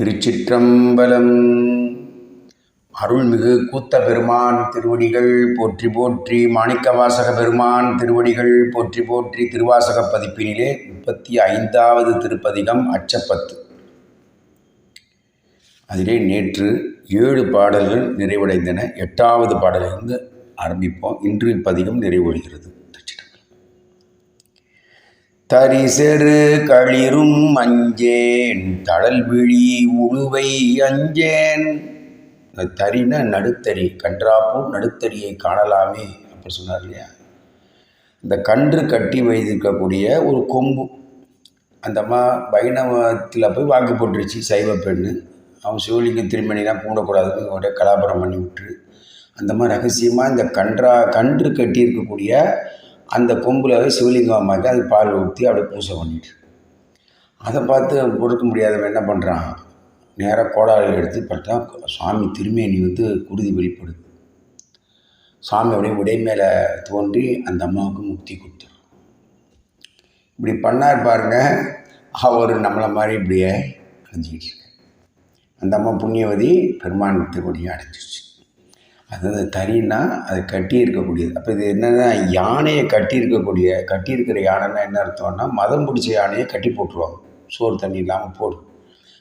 திருச்சிற்றம்பலம். அருள்மிகு கூத்த பெருமான் திருவடிகள் போற்றி போற்றி மாணிக்கவாசக பெருமான் திருவடிகள் போற்றி போற்றி திருவாசக பதிப்பினிலே முப்பத்தி ஐந்தாவது திருப்பதிகம் அச்சப்பத்து. அதிலே நேற்று ஏழு பாடல்கள் நிறைவடைந்தன. எட்டாவது பாடலிலிருந்து ஆரம்பிப்போம். இன்று இப்பதிகம் நிறைவடைகிறது. தரிசெரு களிரும் அஞ்சேன் தழல் விழி உழுவை அஞ்சேன். இந்த நடுத்தறி கன்றாப்பூர் நடுத்தறியை காணலாமே அப்படி சொன்னார் இல்லையா? இந்த கன்று கட்டி வைத்திருக்கக்கூடிய ஒரு கொம்பு. அந்த அம்மா வைணவத்தில் போய் வாக்கு போட்டுருச்சு சைவ பெண்ணு. அவன் சிவலிங்கம் திருமணிலாம் பூண்டக்கூடாதுன்னு ஒரே கலாபரம் பண்ணி விட்டுரு அந்த மாதிரி ரகசியமாக இந்த கன்றா கன்று கட்டியிருக்கக்கூடிய அந்த கொம்பில் சிவலிங்கம் அம்மாக்கு அது பால் ஊற்றி அப்படியே பூசை பண்ணிட்டு. அதை பார்த்து கொடுக்க முடியாதவன் என்ன பண்ணுறான் நேராக கோடாலி எடுத்து பார்த்தா சுவாமி திருமேனி வந்து குருதி வெளிப்படுது. சாமி அப்படியே உடை மேலே தோன்றி அந்த அம்மாவுக்கு முக்தி கொடுத்துரு இப்படி பண்ணார் பாருங்க அவர் நம்மளை மாதிரி இப்படியே அடைஞ்சிக்கிட்டு இருக்க அந்த அம்மா புண்ணியவதி பெருமான் திருவடியை அடைஞ்சிருச்சு. அதாவது தறின்னா அது கட்டி இருக்கக்கூடியது அப்போ இது என்னென்னா யானையை கட்டி இருக்கக்கூடிய கட்டி இருக்கிற யானைன்னா என்ன அர்த்தம்னா மதம் பிடிச்ச யானையை கட்டி போட்டுருவாங்க. சோறு தண்ணி இல்லாமல் போடும்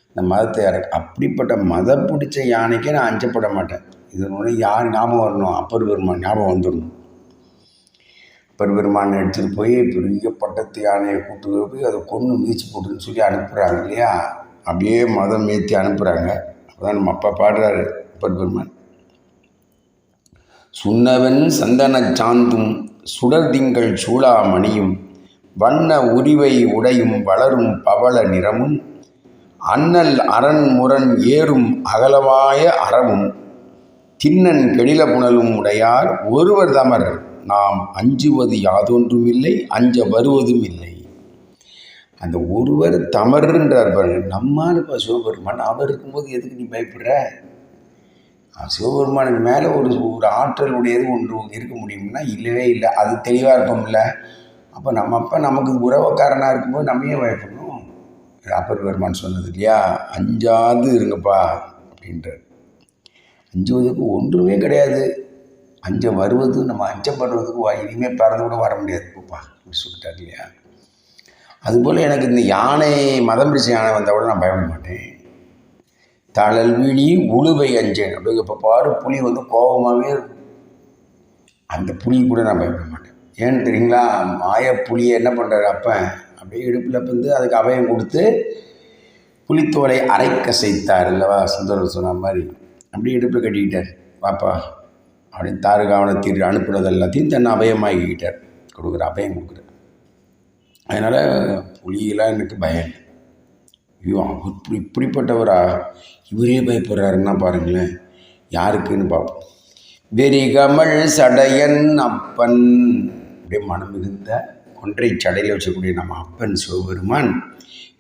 இந்த மதத்தை இறக்க அப்படிப்பட்ட மதம் பிடிச்ச யானைக்கே நான் அஞ்சப்பட மாட்டேன். இதனோட யார் ஞாபகம் வரணும்? அப்பர் பெருமான் ஞாபகம் வந்துடணும் அப்பர் பெருமானை எடுத்துகிட்டு போய் பெரிய பட்டத்து யானையை கூட்டு போய் அதை கொன்று மிதிச்சு போட்டுன்னு சொல்லி அனுப்புகிறாங்க இல்லையா? அப்படியே மதம் ஏற்றி அனுப்புகிறாங்க அப்போதான் நம்ம அப்பா பாடுறாரு அப்பர் பெருமான் சுண்ணவன் சந்தனச் சாந்தும் சுடர் திங்கள் சூளாமணியும் வண்ண உரிவை உடையும் வளரும் பவள நிறமும் அண்ணல் அரண் முரண் ஏறும் அகலவாய அறமும் திண்ணன் கெடில புனலும் உடையார் ஒருவர் தமர் நாம் அஞ்சுவது யாதொன்றும் இல்லை அஞ்ச வருவதும் இல்லை அந்த ஒருவர் தமர்ன்றார் பாருங்க நம்மால் இப்போ சிவபெருமான் அவர் இருக்கும்போது எதுக்கு நீ பயப்படுற? சிவபெருமானுக்கு மேலே ஒரு ஒரு ஆற்றல் உடையது ஒன்று இருக்க முடியும்னா இல்லவே இல்லை. அது தெளிவாக இருக்கும்ல. அப்போ நம்ம அப்போ நமக்கு உறவுக்காரனாக இருக்கும்போது நம்ம ஏன் பயப்படணும்? அப்பர் பெருமான் சொன்னது இல்லையா? அஞ்சாவது இருங்கப்பா அப்படின்றார். அஞ்சுவதுக்கு ஒன்றுமே கிடையாது. அஞ்ச வருவது நம்ம அஞ்சப்படுறதுக்கு வா இனிமேல் பிறந்து கூட வர முடியாது. பாப்பா அப்படி சொல்லிட்டார் இல்லையா? அதுபோல் எனக்கு இந்த யானை மதம் பிடிச்ச யானை வந்தால் கூட நான் பயப்பட மாட்டேன். தழல் விழி உழுவை அஞ்சேன். அப்படி இப்போ பாரு புலி வந்து கோபமாகவே இருக்கும். அந்த புலி கூட நான் பயப்பட மாட்டேன். ஏன்னு தெரியுங்களா? மாய புளியை என்ன பண்ணுறாரு அப்போ? அப்படியே இடுப்பில் வந்து அதுக்கு அபயம் கொடுத்து புலித்தோலை அரைக்க செய்தார். இல்லவா சொன்ன மாதிரி. அப்படியே இடுப்பில் கட்டிக்கிட்டார். பாப்பா அப்படின்னு தாருகாவனை தீர் அனுப்புனது எல்லாத்தையும் தன்னை அபயமாக்கிக்கிட்டார் கொடுக்குற அபயம் கொடுக்குற. அதனால் புலியெல்லாம் எனக்கு பயம். இல்லை ஐயோ அவர் இப்படி இப்படிப்பட்டவரா? இவரே பயப்படுறாருன்னா பாருங்களேன். யாருக்குன்னு பார்ப்போம் வெறிகமல் சடையன் அப்பன். அப்படியே மனம் மிகுந்த ஒன்றை சடையில் வச்சக்கூடிய நம்ம அப்பன் சிவபெருமான்.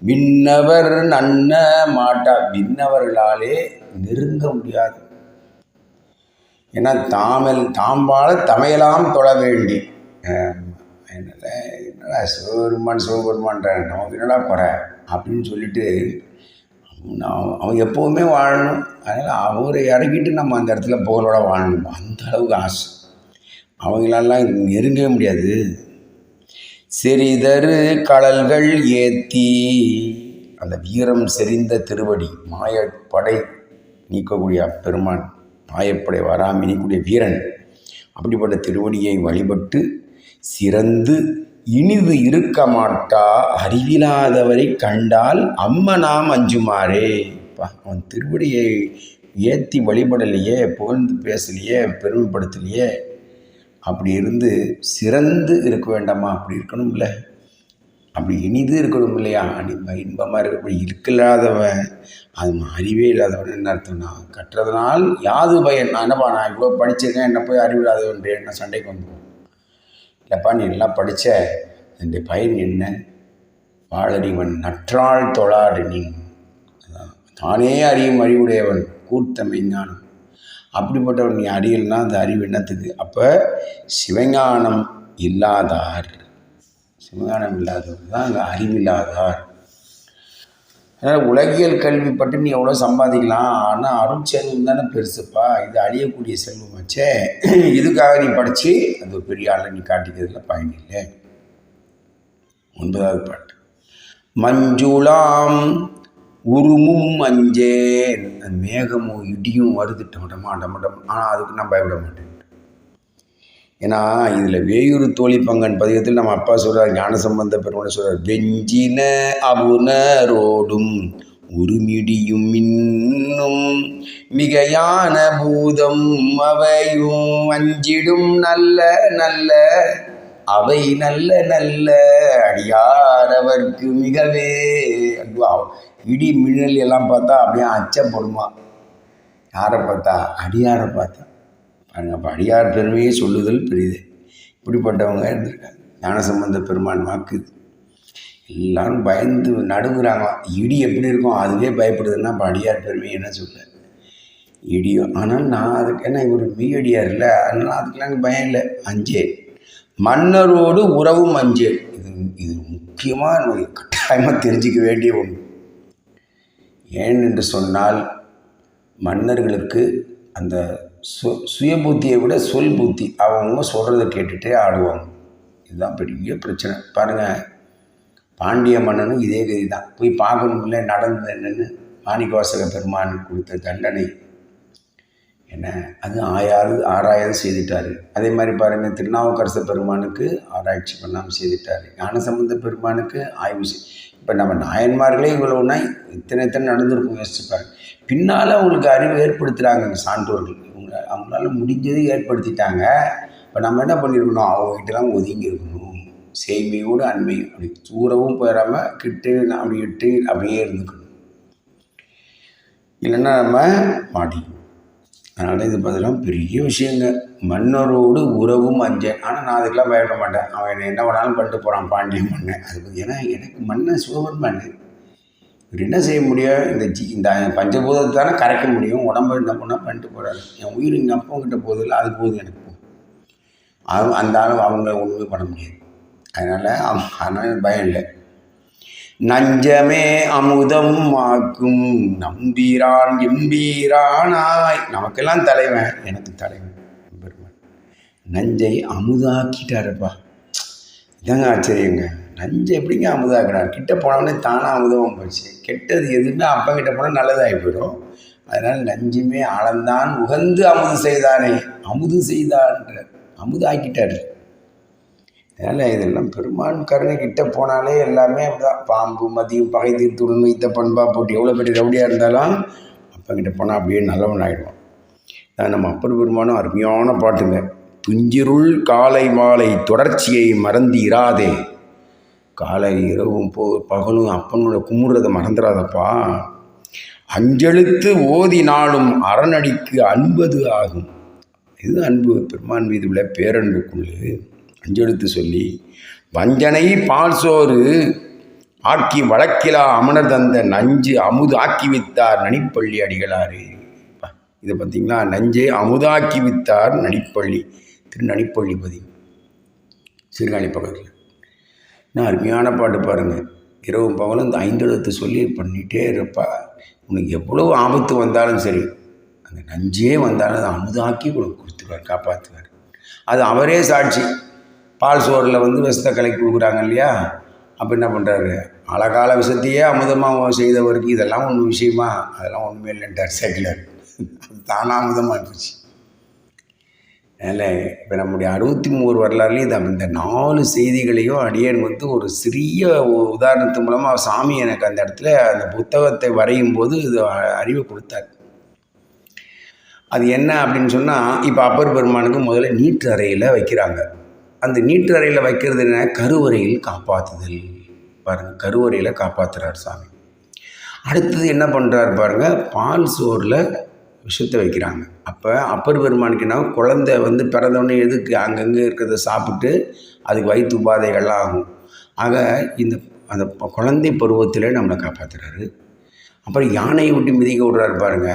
விண்ணவர் நன்ன மாட்டா விண்ணவர்களாலே நெருங்க முடியாது. ஏன்னா தாமல் தாம்பால தமையலாம் தொழ வேண்டி. என்னடா என்னடா சிவபெருமான் சிவபெருமான்ற நமக்கு என்னடா குறை? அப்படின்னு சொல்லிட்டு அவன் அவன் எப்போவுமே வாழணும். அதனால் அவரை இறக்கிட்டு நம்ம அந்த இடத்துல புகழோட வாழணும். அந்த அளவுக்கு ஆசை. அவங்களெல்லாம் நெருங்கவே முடியாது. சிறிதரு கடல்கள் ஏத்தி அந்த வீரம் செறிந்த திருவடி மாயப்படை நீக்கக்கூடிய பெருமான் மாயப்படை வராமல் நீக்கக்கூடிய வீரன் அப்படிப்பட்ட திருவடியை வழிபட்டு சிறந்து இனிது இருக்க மாட்டா அறிவிலாதவரை கண்டால் அம்மனாம் அஞ்சுமாறே. அவன் திருவடியை ஏற்றி வழிபடலையே புகழ்ந்து பேசலையே பெருமைப்படுத்தலையே. அப்படி இருந்து சிறந்து இருக்க வேண்டாமா? அப்படி இருக்கணும்ல. அப்படி இனிது இருக்கணும் இல்லையா இன்பமாக இருக்க அப்படி இருக்கலாதவன் அது அறிவே இல்லாதவன் என்ன அர்த்தம்னா கற்றதுனால் யாது பயன்? நான் என்னப்பா நான் இவ்வளோ படிச்சிருக்கேன் என்ன போய் அறிவில்லாதவன் என்ன சண்டைக்கு வந்துடும் இல்லைப்பா நீ எல்லாம் படித்த அதனுடைய பயன் என்ன? வாழறிவன் நற்றாள் தொழாடனின் நீ தானே அறியும் அறிவுடையவன் கூர்த்தமை ஞானம். அப்படிப்பட்டவன் நீ அறியல்னா அந்த அறிவு என்னத்துக்கு? அப்போ சிவஞானம் இல்லாதார். சிவஞானம் இல்லாதவர் தான் அங்கே அறிவில்லாதார். அதனால் உலகியல் கல்வி பற்றி நீ எவ்வளோ சம்பாதிக்கலாம்? ஆனால் அருட்செல்வம் தானே பெருசுப்பா. இது அழியக்கூடிய செல்வம் வச்சே இதுக்காக நீ படித்து அது ஒரு பெரிய ஆளை நீ காட்டிக்கிறதுல பயன் இல்லை. ஒன்பதாவது பாட்டு. மஞ்சுளாம் உருமும் மஞ்சேன். அந்த மேகமும் இடியும் வருது. டமடமா டமடம் ஆனால் அதுக்கு நான் பயப்பட மாட்டேன். ஏன்னா இதில் வேயூர் தோழி பங்கன் பதிகத்தில் நம்ம அப்பா சொல்கிறார் ஞான சம்பந்த பெருமான சொல்கிறார் வெஞ்சின அவுணரோடும் உருமிடியும் இன்னும் மிகையான பூதம் அவையும் அஞ்சிடும் நல்ல நல்ல அவை நல்ல நல்ல அடியார் அவர்க்கு மிகவே இடி மின்னல் எல்லாம் பார்த்தா அப்படியே அச்சப்படுமா யாரை பார்த்தா? அடியாரை பார்த்தா. பாருங்க அப்போ அடியார் பெருமையை சொல்லுதல் பெரியது இப்படிப்பட்டவங்க இருந்திருக்காங்க. ஞானசம்பந்த பெருமான் வாக்கு. எல்லாரும் பயந்து நடுங்குறாங்க. இடி எப்படி இருக்கும்? அதுவே பயப்படுதுன்னா அப்போ அடியார் பெருமை என்ன சொல்ல? இடியும். ஆனால் நான் அதுக்கு என்ன இவர் மெய்யடியார் இல்லை. அதனால் அதுக்கெல்லாம் எனக்கு பயம் இல்லை. அஞ்சே. மன்னரோடு உறவும் அஞ்சேன் இது இது முக்கியமாக நம்ம கட்டாயமாக தெரிஞ்சிக்க வேண்டிய ஒன்று. ஏன் என்று சொன்னால் மன்னர்களுக்கு அந்த சு சுய புத்தியை விட சொல் புத்தி அவங்க சொல்கிறத கேட்டுகிட்டே ஆடுவாங்க. இதுதான் பெரிய பிரச்சனை. பாருங்கள் பாண்டிய மன்னனும் இதே கதி தான் போய் பார்க்கணும்ல நடந்தது என்னென்னு மாணிக்கவாசக பெருமான் கொடுத்த தண்டனை. என்ன? அது ஆயாது ஆராயாது செய்துட்டாரு. அதே மாதிரி பாருங்கள் திருநாவுக்கரசு பெருமானுக்கு ஆராய்ச்சி பண்ணாமல் செய்துட்டார். ஞானசம்பந்த பெருமானுக்கு ஆய்வு செய் இப்போ நம்ம நாயன்மார்களே இவ்வளோனா இத்தனை இத்தனை நடந்திருக்கும் யோசிச்சு பின்னால் அவங்களுக்கு அறிவு ஏற்படுத்துகிறாங்க சான்றோர்கள். இவங்க அவங்களால முடிஞ்சது ஏற்படுத்திட்டாங்க. இப்போ நம்ம என்ன பண்ணியிருக்கணும் அவங்ககிட்டலாம் ஒதுங்கி இருக்கணும். சேமியோடு அண்மை அப்படி தூரமும் போயிடாமல் கிட்டு அப்படி இட்டு அப்படியே இருந்துக்கணும். இல்லைன்னா நம்ம மாட்டிக்கணும். அதனால் இது பார்த்தீங்கன்னா பெரிய விஷயங்க. மன்னரோடு உறவும் அஞ்சேன். ஆனால் நான் அதுக்கெல்லாம் பயப்பட மாட்டேன். அவன் என்னை என்ன வேணாலும் பண்ணிட்டு போகிறான் பாண்டிய மன்னன். அது பற்றி ஏன்னா எனக்கு மன்னன் சிவபெருமான் இவர் என்ன செய்ய முடியும்? இந்த ஜி இந்த பஞ்சபூதத்தை தானே கரைக்க முடியும். உடம்பு என்ன பண்ணால் பண்ணிட்டு போகிறாரு என் உயிர் எங்கள் அப்பங்கிட்ட போதில்ல அது போகுது எனக்கு அது அந்த அளவு அவங்கள ஒன்றுமே பண்ண முடியாது. அதனால் அவன் அதனால் எனக்கு பயம் இல்லை. நஞ்சமே அமுதம் ஆக்கும். நம்பீரான் எம்பீரானாய். நமக்கெல்லாம் தலைவன். எனக்கு தலைவன். பெருமான். நஞ்சை அமுதாக்கிட்டாருப்பா. இதாங்க ஆச்சரியங்க. நஞ்சை எப்படிங்க அமுதாக்குறாரு? கிட்ட போனவொடனே தானாக அமுதமாக போச்சு. கெட்டது எதுவுமே அப்பா கிட்ட போனால் நல்லதாகி போயிடும். அதனால் நஞ்சுமே அளந்தான் உகந்து அமுது செய்தானே. அமுது செய்தான்ற. அமுதாக்கிட்டாரு. அதனால் இதெல்லாம் பெருமான் கருணை கிட்ட போனாலே எல்லாமே அப்படிதான். பாம்பு மதியம் பகை தீர்த்துடன் வைத்த பண்பா போட்டு எவ்வளோ பெரிய ரவுடியாக இருந்தாலும் அப்பா கிட்ட போனால் அப்படியே நல்லவன் ஆகிடுவான் அதான் நம்ம அப்பர் பெருமானும் அருமையான பாட்டுங்க. துஞ்சிருள் காலை மாலை தொடர்ச்சியை மறந்து இராதே காலை இரவும் போ பகலும் அப்பனோட கும்பிட்றதை மறந்துடாதப்பா அஞ்செழுத்து ஓதி நாளும் அன்பது ஆகும். இது அன்பு. பெருமான் மீது உள்ள பேரன்புக்குள்ளு அஞ்செழுத்து சொல்லி வஞ்சனை பால் சோறு ஆக்கி வழக்கிலா அமனர் தந்த நஞ்சு அமுது ஆக்கி வித்தார் நனிப்பள்ளி அடிகளாரு இதை பார்த்தீங்களா நஞ்சை அமுதாக்கி வித்தார் நனிப்பள்ளி. திரு நனிப்பள்ளி பதி சீர்காழி பக்கத்தில். நான் அருமையான பாட்டு பாருங்கள் இரவு பகலும் இந்த ஐந்தெழுத்து சொல்லி பண்ணிகிட்டே இருப்பா. உனக்கு எவ்வளோ ஆபத்து வந்தாலும் சரி அந்த நஞ்சே வந்தாலும் அதை அமுதாக்கி உனக்கு கொடுத்துருவார் காப்பாற்றுவார் அது அவரே சாட்சி. பால் சோறில் வந்து விஷத்தை கலக்கி கொடுக்குறாங்க இல்லையா? அப்போ என்ன பண்ணுறாரு அழகால விஷத்தையே அமுதமாக செய்தவருக்கு இதெல்லாம் ஒன்றும் விஷயமா? அதெல்லாம் ஒன்றுமே இல்லைன்ட்டார் சேக்கிலார் அது தானாக அமுதமாக போச்சு. அதனால் இப்போ நம்முடைய அறுபத்தி மூணு வரலாறுலேயும் இது இந்த நாலு செய்திகளையும் அடியேன் வந்து ஒரு சிறிய உ- உதாரணத்து மூலமாக சாமி எனக்கு அந்த இடத்துல அந்த புத்தகத்தை வரையும் போது இது அறிவை கொடுத்தார். அது என்ன அப்படின்னு சொன்னால் இப்போ அப்பர் பெருமானுக்கு முதல்ல நீட்டு அறையில் வைக்கிறாங்க. அந்த நீட்டு அறையில் வைக்கிறது என்ன? கருவறையில் காப்பாற்றுதல் பாருங்கள் கருவறையில் காப்பாற்றுறார் சாமி. அடுத்தது என்ன பண்ணுறாரு பாருங்கள் பால் சோறில் விஷத்தை வைக்கிறாங்க. அப்போ அப்பர் பெருமானுக்கு என்ன குழந்தை வந்து பிறந்தவொடனே எதுக்கு அங்கங்கே இருக்கிறத சாப்பிட்டு அதுக்கு வயிற்று உபாதைகள்லாம் ஆகும். ஆக இந்த அந்த குழந்தை பருவத்தில் நம்மளை காப்பாற்றுறாரு அப்புறம் யானையை விட்டு மிதிக்க விட்றாரு பாருங்க.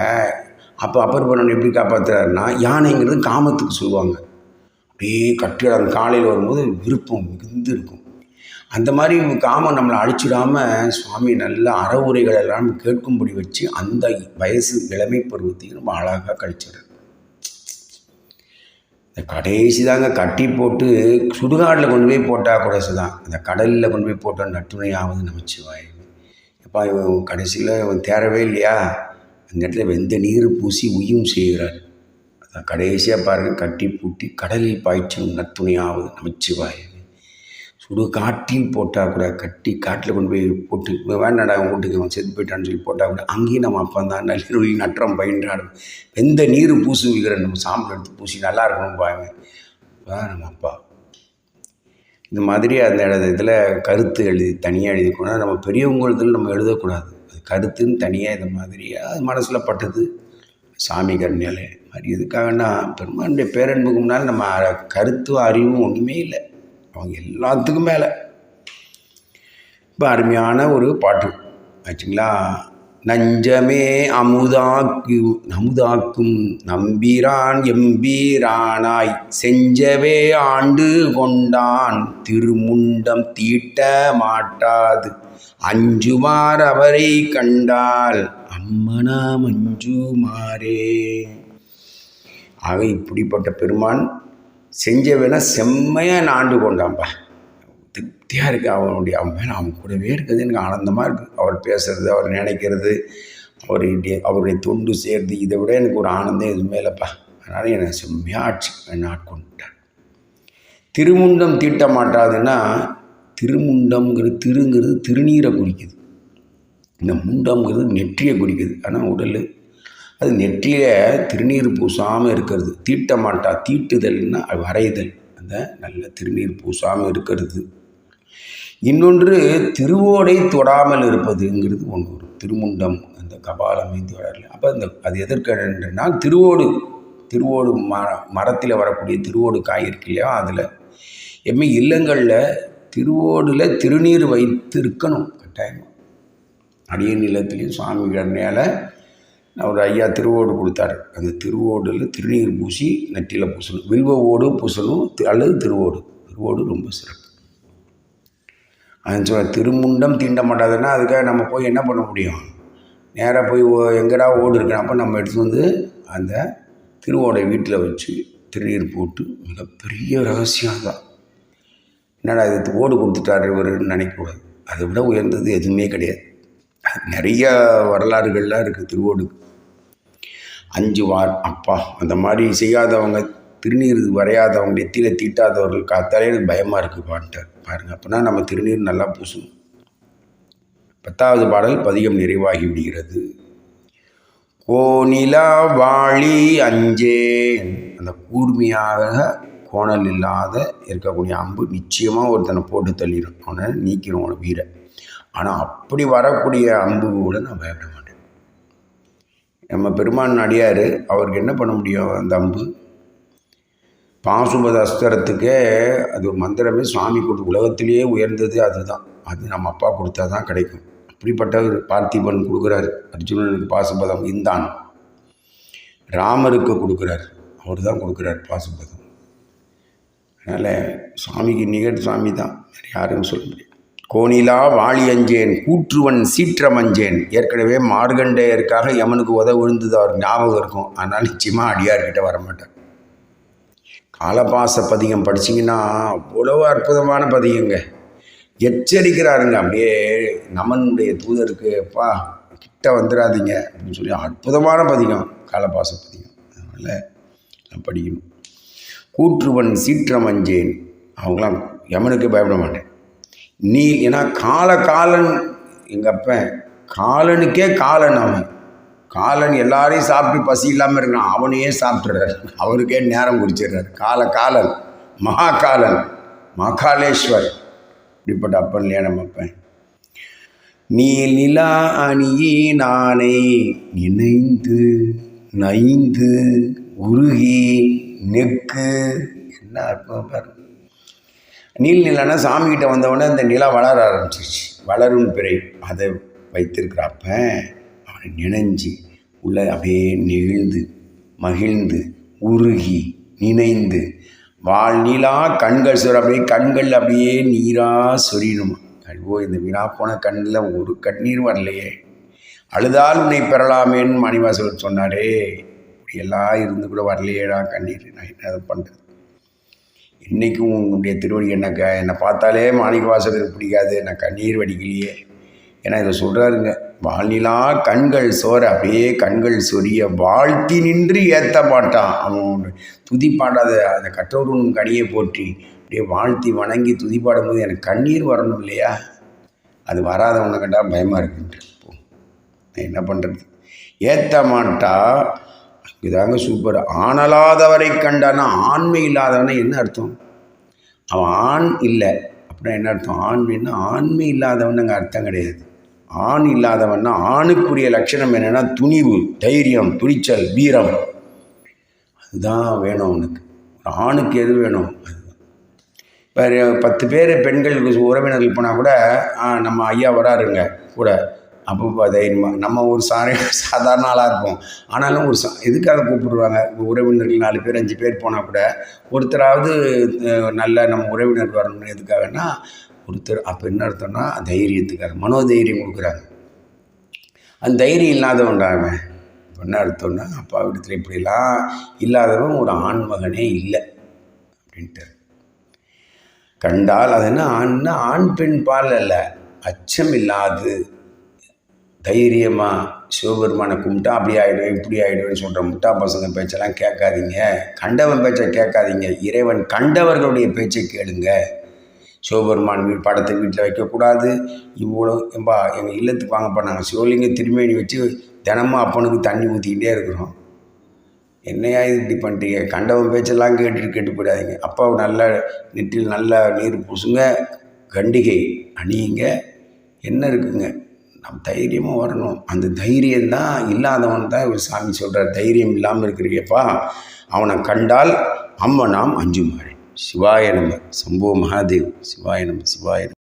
அப்போ அப்பர் பெருமான் எப்படி காப்பாற்றுறாருன்னா யானைங்கிறது காமத்துக்கு சொல்லுவாங்க. அப்படியே கட்டிடம் காலையில் வரும்போது விருப்பம் மிகுந்து இருக்கும். அந்த மாதிரி காமம் நம்மளை அழிச்சிடாம சுவாமி நல்ல அறவுரைகள் எல்லாம் கேட்கும்படி வச்சு அந்த வயசு இளமை பருவத்தையும் ரொம்ப அழகாக கழிச்சிடுறாரு. இந்த கடைசி தாங்க கட்டி போட்டு சுடுகாட்டில் கொண்டு போய் போட்டால் கூட தான் இந்த கடலில் கொண்டு போய் போட்டால் நட்டுணையாவது நமச்சிவாய் எப்பா இவன் கடைசியில் இவன் தேரவே இல்லையா? அந்த இடத்துல வெந்த நீர் பூசி உயும் செய்கிறார். அதான் கடைசியாக பாருங்கள் கட்டி பூட்டி கடலில் பாய்ச்சும் நத்துணையாவது நமச்சிவாய் சுடு காட்டில் போட்டால் கூட கட்டி காட்டில் கொண்டு போய் போட்டு வேண்டாடா அவன் வீட்டுக்கு அவன் செத்து போயிட்டான்னு சொல்லி போட்டால் கூட அங்கேயும் நம்ம அப்பா தான் நல்லொழி நற்றம் பயின்றாடும். வெந்த நீர் பூசுகிற நம்ம சாம்பல் எடுத்து பூசி நல்லா இருக்கணும் பாருங்க. அதான் நம்ம அப்பா. இந்த மாதிரி அந்த இதில் கருத்து எழுதி தனியாக எழுதிக்கணும் நம்ம பெரியவங்களுக்கு நம்ம எழுதக்கூடாது. அது கருத்துன்னு தனியாக இந்த மாதிரி அது மனசில் பட்டது. சாமி கருணையாலே மாதிரி எதுக்காகன்னா பெருமானுடைய பேரன்புக்கு முன்னால் நம்ம கருத்து அறிவும் ஒன்றுமே இல்லை. அவங்க எல்லாத்துக்கும் மேலே. இப்போ அருமையான ஒரு பாட்டு. ஆச்சுங்களா? நஞ்சமே அமுதாக்கு அமுதாக்கும் நம்பிரான் எம்பீரானாய். செஞ்சவே ஆண்டு கொண்டான் திருமுண்டம் தீட்ட மாட்டாது. அஞ்சுமார் அவரை கண்டால் அம்மனா மஞ்சுமாரே ஆக இப்படிப்பட்ட பெருமான் செஞ்சவன செம்மையாக நான் ஆண்டு கொண்டான்ப்பா திருப்தியாக இருக்குது அவனுடைய அவன் மேலே அவன் கூடவே இருக்குது எனக்கு ஆனந்தமாக இருக்குது அவர் பேசுகிறது அவர் நினைக்கிறது அவருடைய அவருடைய தொண்டு சேர்ந்து இதை விட எனக்கு ஒரு ஆனந்தம் எதுவுமே இல்லைப்பா. அதனால் என்னை செம்மையாக ஆட்சி என்னை ஆட்கொண்டுட்டார் திருமுண்டம் தீட்ட மாட்டாதுன்னா திருமுண்டம்ங்கிறது திருங்கிறது திருநீரை குறிக்குது. இந்த முண்டம்ங்கிறது நெற்றியை குடிக்குது. ஆனால் உடல் அது நெற்றியில் திருநீர் பூசாமல் இருக்கிறது. தீட்ட மாட்டா தீட்டுதல்னா வரைதல். அந்த நல்ல திருநீர் பூசாமல் இருக்கிறது. இன்னொன்று திருவோடை தொடாமல் இருப்பதுங்கிறது ஒன்று. வரும் திருமுண்டம் அந்த கபாலம் மீந்து வளரல. அப்போ அந்த அது எதற்கென்றால் திருவோடு திருவோடு ம மரத்தில் வரக்கூடிய திருவோடு காய் இருக்கு இல்லையா அதில். எம்மை இல்லங்களில் திருவோடில் திருநீர் வைத்து இருக்கணும் கட்டாயமாக அடிய நிலத்திலையும் சுவாமி கருணையால் ஒரு ஐயா திருவோடு கொடுத்தாரு. அந்த திருவோடில் திருநீர் பூசி நெற்றியில் பூசணும். வில்வ ஓடு பூசணும் அல்லது திருவோடு. திருவோடு ரொம்ப சிறப்பு. அது சொல்ல திருமுண்டம் தீண்ட மாட்டாதுன்னா அதுக்காக நம்ம போய் என்ன பண்ண முடியும்? நேராக போய் எங்கடா ஓடு இருக்கிற அப்போ நம்ம எடுத்து வந்து அந்த திருவோடை வீட்டில் வச்சு திருநீர் போட்டு மிகப்பெரிய ரகசியம் தான் என்னடா இது ஓடு கொடுத்துட்டாரு இவருன்னு நினைக்கக்கூடாது. அதை விட உயர்ந்தது எதுவுமே கிடையாது. நிறைய வரலாறுகள்லாம் இருக்குது திருவோடுக்கு அஞ்சு வார் அப்பா அந்த மாதிரி செய்யாதவங்க திருநீர் வரையாதவங்க நெத்தியில் தீட்டாதவர்கள் காத்தாலே எனக்கு பயமாக இருக்குது பாட்டார் பாருங்கள் அப்போனா நம்ம திருநீர் நல்லா பூசணும் பத்தாவது பாடல் பதிகம் நிறைவாகி விடுகிறது. கோணிலா வாழி அஞ்சே அந்த கூர்மையாக கோணல் இல்லாத இருக்கக்கூடிய அம்பு நிச்சயமாக ஒருத்தனை போட்டு தள்ளிடும் அவனை நீக்கிடும் அவனை வீரை. ஆனால் அப்படி வரக்கூடிய அம்பு கூட நான் பயப்பட மாட்டேன். நம்ம பெருமான் அடியார் அவருக்கு என்ன பண்ண முடியும் அந்த அம்பு பாசுபத அஸ்தரத்துக்கே அது மந்திரமே சுவாமி கொடுத்து உலகத்திலேயே உயர்ந்தது அதுதான். அது நம்ம அப்பா கொடுத்தா தான் கிடைக்கும். அப்படிப்பட்டவர் பார்த்திபன் கொடுக்குறாரு. அர்ஜுனனுக்கு பாசுபதம் இந்தான் ராமருக்கு கொடுக்குறார். அவர் தான் கொடுக்குறார் பாசுபதம். அதனால் சுவாமிக்கு நிகழ் சுவாமி தான் யாரும் சொல்ல முடியாது. கோணிலா வாளியஞ்சேன் கூற்றுவன் சீற்றமஞ்சேன். ஏற்கனவே மார்கண்டேயருக்காக யமனுக்கு உத விழுந்தது அவர் ஞாபகம் இருக்கும். ஆனால் நிச்சயமாக அடியார்கிட்ட வரமாட்டார். காலபாச பதிகம் படிச்சிங்கன்னா அவ்வளோ அற்புதமான பதிகங்க. எச்சரிக்கிறாருங்க. அப்படியே நமனுடைய தூதருக்கு அப்பா கிட்ட வந்துடாதீங்க அப்படின்னு சொல்லி அற்புதமான பதிகம் காலபாச பதிகம். அதனால் படிக்கணும். கூற்றுவன் சீற்றமஞ்சேன். அவங்களாம் யமனுக்கு பயப்பட மாட்டேன். நீ ஏன்னா கால காலன் எங்கள் அப்பன் காலனுக்கே காலன் அவன். காலன் எல்லாரையும் சாப்பிட்டு பசி இல்லாமல் இருக்கான் அவனையே சாப்பிட்றாரு அவருக்கே நேரம் குடிச்சிடுறாரு. கால காலன் மகாகாலன் மகாலேஸ்வர். இப்படிப்பட்ட அப்பன் இல்லையா நம்ம அப்பன்? நீ நிலா அணியே நானே நினைந்து நைந்து உருகி நெக்கு என்ன அற்புதம் பாருங்க. நீல் நிலன்னா சாமிக்கிட்ட வந்தவொடனே அந்த நிலா வளர ஆரம்பிச்சிருச்சு. வளரும் பிறை அதை வைத்திருக்கிறப்ப அவனை நினைஞ்சு உள்ள அப்படியே நெகிழ்ந்து மகிழ்ந்து உருகி நினைந்து வாழ் நீளா கண்கள் சொர அப்படியே கண்கள் அப்படியே நீராக சொரியணுமா ஐயோ இந்த வீணா போன கண்ணில் ஒரு கண்ணீர் வரலையே. அழுதால் உன்னை பெறலாமேன்னு மணிவாசகர் சொன்னாரே. இப்படி எல்லாம் இருந்து கூட வரலையேடா கண்ணீர். நான் என்ன பண்ணுறது இன்றைக்கும் உங்களுடைய திருவடி என்ன என்னை பார்த்தாலே மாணிக்க வாசகருக்கு பிடிக்காது. நான் கண்ணீர் வடிக்கலையே. ஏன்னா இதை சொல்கிறாருங்க வாழ்நிலா கண்கள் சோர அப்படியே கண்கள் சொரிய வாழ்த்தி நின்று ஏற்ற மாட்டான் அவன் துதி பாடாத அந்த கற்றோரும் கனியை போற்றி அப்படியே வாழ்த்தி வணங்கி துதி பாடும்போது எனக்கு கண்ணீர் வரணும் இல்லையா? அது வராதவனை கண்டா பயமாக இருக்குன்ட்டு. நான் என்ன பண்ணுறது ஏற்ற மாட்டா இதாங்க சூப்பர். ஆணலாதவரை கண்டானா ஆண்மை இல்லாதவனா என்ன அர்த்தம்? அவன் ஆண் இல்லை. அப்படின்னா என்ன அர்த்தம்? ஆண்மைன்னா ஆண்மை இல்லாதவனுங்க அர்த்தம் கிடையாது. ஆண் இல்லாதவன்னா ஆணுக்குரிய லட்சணம் என்னென்னா துணிவு தைரியம் துணிச்சல் வீரம். அதுதான் வேணும் அவனுக்கு. ஒரு ஆணுக்கு எது வேணும்? அதுதான். இப்போ பத்து பேர் பெண்களுக்கு உறவினர்கள் போனால் கூட நம்ம ஐயா வராருங்க கூட அப்போ தைரியமாக நம்ம ஒரு சாரி சாதாரண ஆளாக இருப்போம். ஆனாலும் ஒரு சா எதுக்காக கூப்பிடுவாங்க? உறவினர்கள் நாலு பேர் அஞ்சு பேர் போனால் கூட ஒருத்தராவது நல்ல நம்ம உறவினர் வரணும்னு எதுக்காகன்னா ஒருத்தர் அப்போ என்ன அர்த்தம்னா தைரியத்துக்காக மனோதைரியம் கொடுக்குறாங்க. அந்த தைரியம் இல்லாதவன்றாவன் இப்போ என்ன அர்த்தம்னா அப்பா இடத்துல இப்படிலாம் இல்லாதவன் ஒரு ஆண் மகனே இல்லை அப்படின்ட்டு கண்டால் அது என்ன ஆண்னா ஆண் பெண் பால் அல்ல அச்சம் இல்லாது தைரியமாக சிவபெருமானை கும்பிட்டா அப்படி ஆகிடும் இப்படி ஆகிடும்னு சொல்கிற முட்டா பசங்க பேச்செல்லாம் கேட்காதீங்க. கண்டவன் பேச்சை கேட்காதீங்க. இறைவன் கண்டவர்களுடைய பேச்சை கேளுங்க. சிவபெருமான் வீ படத்தை வீட்டில் வைக்கக்கூடாது. இவ்வளோ ஏம்பா எங்கள் இல்லத்துக்கு வாங்கப்பா நாங்கள் சிவலிங்க திருமேனி வச்சு தினமும் அப்பனுக்கு தண்ணி ஊற்றிக்கிட்டே இருக்கிறோம். என்னையா இது இப்படி பண்ணிட்டீங்க? கண்டவன் பேச்செல்லாம் கேட்டுட்டு கேட்டு போயிடாதீங்க. அப்பா நல்ல நெற்றில் நல்ல நீர் பூசுங்க. கண்டிகை அணியுங்க. என்ன இருக்குங்க? நம்ம தைரியமாக வரணும். அந்த தைரியம் தான் இல்லாதவன் தான் இவர் சாமி சொல்கிறார் தைரியம் இல்லாமல் இருக்கிறியப்பா அவனை கண்டால் அம்மனாம் அஞ்சுமாறு. சிவாய நம சம்போ மகாதேவ். சிவாய நம சிவாய நம.